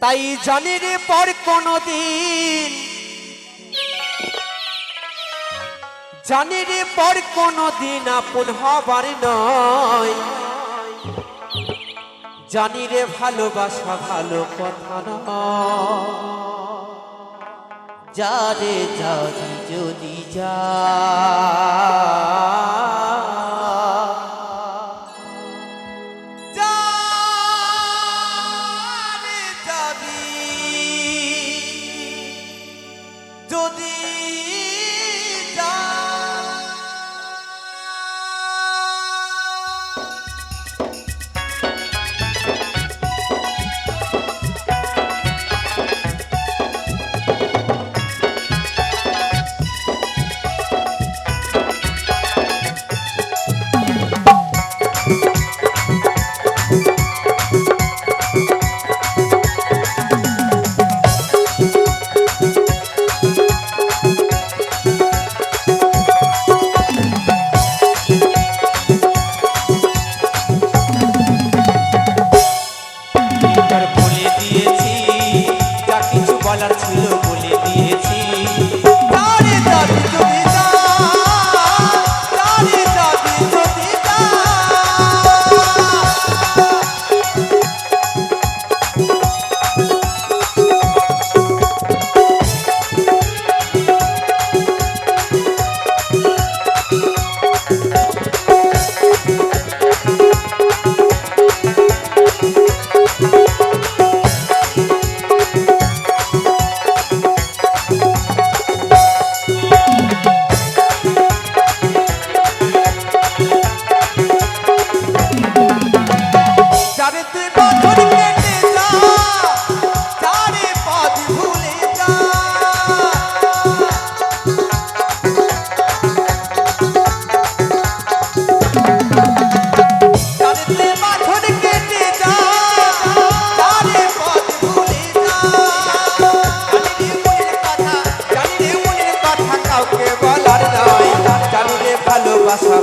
তাই জানির পর কোনদিন জানির পর কোনদিন আপন হবার নয়। জানিরে ভালোবাসা ভালো কথা যারে যারি যদি যা You.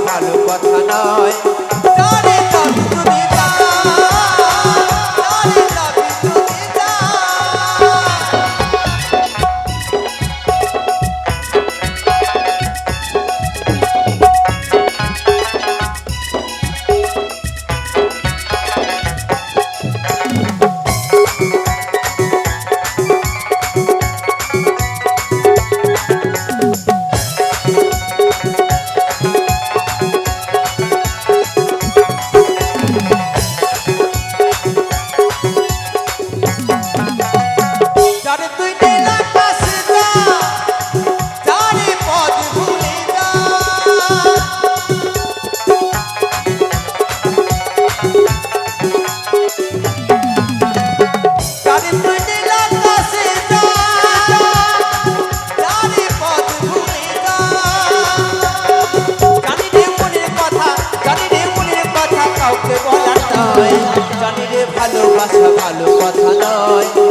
ভালো কথা নয়। চালু কথা নয়।